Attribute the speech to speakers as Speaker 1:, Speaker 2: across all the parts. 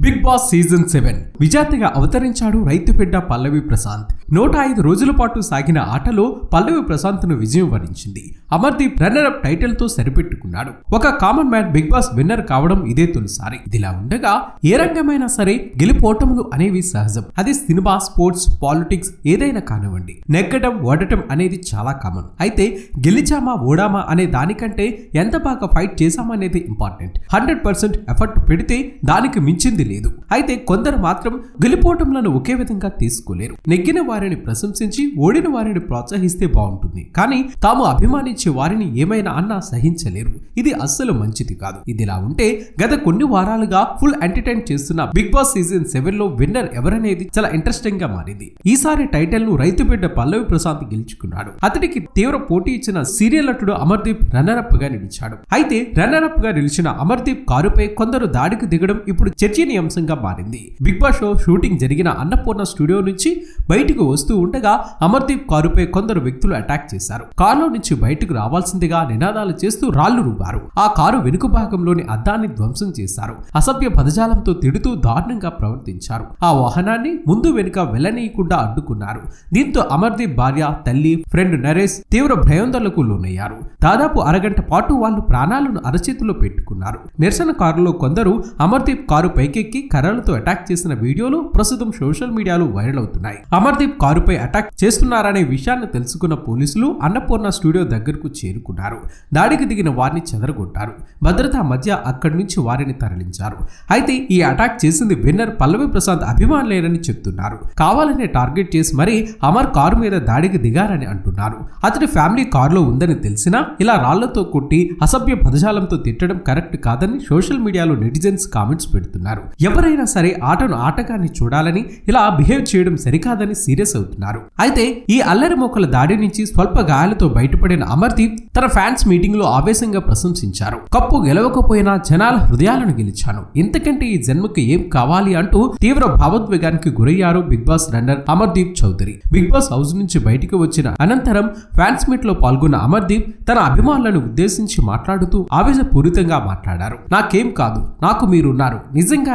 Speaker 1: Big Boss season seven. విజేతగా అవతరించాడు రైతు బిడ్డ పల్లవి ప్రశాంత్. నూట ఐదు రోజుల పాటు సాగిన ఆటలో పల్లవి ప్రశాంత్ను విజయం వరించింది. అమర్దీప్ రన్నర్ అప్ టైటిల్తో సరిపెట్టుకున్నాడు. ఒక common man Bigg Boss winner కావడం ఇదే తొలిసారి. ఇదిలా ఉండగా ఏ రంగమైనా సరే గెలుపోటములు అనేవి సహజం. అది సినిమా స్పోర్ట్స్ పాలిటిక్స్ ఏదైనా కానివ్వండి. నెగ్గడం ఓడటం అనేది చాలా కామన్. అయితే గెలిచామా ఓడామా అనే దానికంటే ఎంత బాగా ఫైట్ చేశామనేది ఇంపార్టెంట్. హండ్రెడ్ పర్సెంట్ ఎఫర్ట్ పెడితే దానికి మించింది లేదు అయితే కొందరు మాత్రం గెలిపోవటంలను ఒకే విధంగా తీసుకోలేరు. నెగ్గిన వారిని ప్రశంసించి ఓడిన వారిని ప్రోత్సహిస్తే బాగుంటుంది. కానీ తాము అభిమానించే వారిని ఏమైనా అన్నా సహించలేరు. ఇది అస్సలు మంచిది కాదు. ఇదిలా ఉంటే గత కొన్ని వారాలుగా ఫుల్ ఎంటర్టైన్ చేస్తున్న బిగ్ బాస్ సీజన్ సెవెన్లో విన్నర్ ఎవరనేది చాలా ఇంట్రెస్టింగ్గా మారింది. ఈసారి టైటిల్ను రైతు బిడ్డ పల్లవి ప్రశాంత్ గెలుచుకున్నాడు. అతడికి తీవ్ర పోటీ ఇచ్చిన సీరియల్ నటుడు అమర్దీప్ రన్నర్ అప్గా నిలిచాడు. అయితే రన్నర్ అప్గా నిలిచిన అమర్దీప్ కారుపై కొందరు దాడికి దిగడం ఇప్పుడు చర్చనీయాంశంగా మారింది. బిగ్ బాస్ షో షూటింగ్ జరిగిన అన్నపూర్ణ స్టూడియో నుంచి బయటకు వస్తూ ఉండగా అమర్దీప్ కారుపై కొందరు వ్యక్తులు అటాక్ చేశారు. కారులో నుంచి బయటకు రావాల్సిందిగా నినాదాలు చేస్తూ రాళ్ళు రూపారు ఆ కారు వెనుక భాగంలోని అద్దాన్ని ధ్వంసం చేశారు. అసభ్య పదజాలంతో తిడుతూ దారుణంగా ప్రవర్తించారు. ఆ వాహనాన్ని ముందు వెనుక వెళ్ళనీయకుండా అడ్డుకున్నారు. దీంతో అమర్దీప్ భార్య తల్లి ఫ్రెండ్ నరేష్ తీవ్ర భయాందోళనకు లోనయ్యారు. దాదాపు అరగంట పాటు వాళ్ళు ప్రాణాలను అరచేతిలో పెట్టుకున్నారు. నిరసన కారులో కొందరు అమర్దీప్ కారు పైకెక్కి కర్రలతో అటాక్ చేసిన వీడియోలు ప్రస్తుతం సోషల్ మీడియాలో వైరల్ అవుతున్నాయి. అమర్దీప్ కారుపై అటాక్ చేస్తున్నారనే విషయాన్ని తెలుసుకున్న పోలీసులు అన్నపూర్ణ స్టూడియో దగ్గరకు చేరుకున్నారు. దాడికి దిగిన వారిని చెదరగొట్టారు. భద్రతా మధ్య అక్కడి నుంచి వారిని తరలించారు. అయితే ఈ అటాక్ చేసింది విన్నర్ పల్లవి ప్రసాద్ అభిమానులేనని చెప్తున్నారు. కావాలనే టార్గెట్ చేసి మరీ అమర్ కారు మీద దాడికి దిగారని అంటున్నారు. అతడి ఫ్యామిలీ కారులో ఉందని తెలిసినా ఇలా రాళ్ళతో కొట్టి అసభ్య పదజాలంతో తిట్టడం కరెక్ట్ కాదని సోషల్ మీడియాలో నెటిజన్స్ కామెంట్స్ పెడుతున్నారు. ఎవరైనా సరే ఆటను ఆటగాన్ని చూడాలని ఇలా బిహేవ్ చేయడం సరికాదని సీరియస్ అవుతున్నారు. అయితే ఈ అల్లరి మొక్కల దాడి నుంచి స్వల్ప గాయాలతో బయటపడిన అమర్దీప్ తన ఫ్యాన్స్ మీటింగ్లో ఆవేశంగా ప్రశంసించారు. కప్పు గెలవకపోయినా జనాల హృదయాలను గెలిచాను. ఇంతకంటే ఈ జన్మకు ఏం కావాలి అంటూ తీవ్ర భావోద్వేగానికి గురయ్యారు Bigg Boss runner Amardeep Chowdary. Bigg Boss house నుంచి బయటికి వచ్చిన అనంతరం ఫ్యాన్స్ మీట్లో పాల్గొన్న అమర్దీప్ తన అభిమానులను ఉద్దేశించి మాట్లాడుతూ ఆవేశపూరితంగా మాట్లాడారు. నాకేం కాదు. నాకు మీరున్నారు.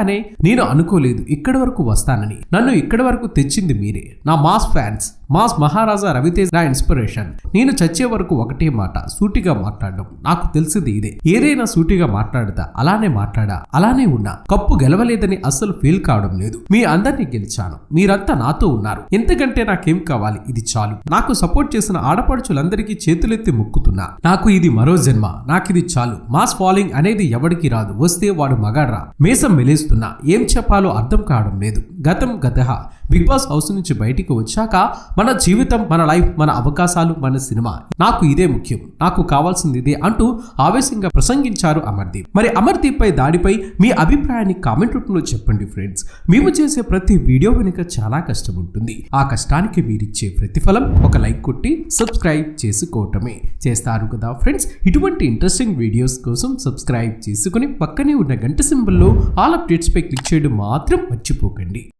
Speaker 1: నిజంగానే నేను అనుకోలేదు ఇక్కడి వరకు వస్తానని. నన్ను ఇక్కడి వరకు తెచ్చింది మీరే. నా mass fans mass Maharaja Raviteja నా ఇన్స్పిరేషన్. నేను చచ్చే వరకు ఒకటే మాట సూటిగా మాట్లాడడం. నాకు తెలిసింది ఇదే. ఏదైనా సూటిగా మాట్లాడతా అలానే మాట్లాడా అలానే ఉన్నా. కప్పు గెలవలేదని అస్సలు ఫీల్ కావడం లేదు. మీ అందరినీ గెలిచాను. మీరంతా నాతో ఉన్నారు. ఎంతకంటే నాకేం కావాలి? ఇది చాలు. నాకు సపోర్ట్ చేసిన ఆడపడుచులందరికీ చేతులెత్తి మొక్కుతున్నా. నాకు ఇది మరో జన్మ. నాకిది చాలు. మాస్ ఫాలోయింగ్ అనేది ఎవడికి రాదు. వస్తే వాడు మగాడ్రా. మేసం మెలేస్తున్నా ఏం చెప్పాలో అర్థం కావడం లేదు. గతం గత బిగ్ బాస్ హౌస్ నుంచి బయటికి వచ్చాక మన జీవితం మన లైఫ్ మన అవకాశాలు మన సినిమా. నాకు ఇదే ముఖ్యం. నాకు కావాల్సింది ఇదే అంటూ ఆవేశంగా ప్రసంగించారు అమర్దీప్. మరి అమర్దీప్ పై దాడిపై మీ అభిప్రాయాన్ని కామెంట్ రూపంలో చెప్పండి ఫ్రెండ్స్. మేము చేసే ప్రతి వీడియో వెనుక చాలా కష్టం ఉంటుంది. ఆ కష్టానికి మీరిచ్చే ప్రతిఫలం ఒక లైక్ కొట్టి సబ్స్క్రైబ్ చేసుకోవటమే చేస్తారు కదా ఫ్రెండ్స్. ఇటువంటి ఇంట్రెస్టింగ్ వీడియోస్ కోసం సబ్స్క్రైబ్ చేసుకుని పక్కనే ఉన్న గంట సింబల్లో ఆల్ అప్డేట్స్ అప్డేట్స్పై క్లిక్ చేయడం మాత్రం మర్చిపోకండి.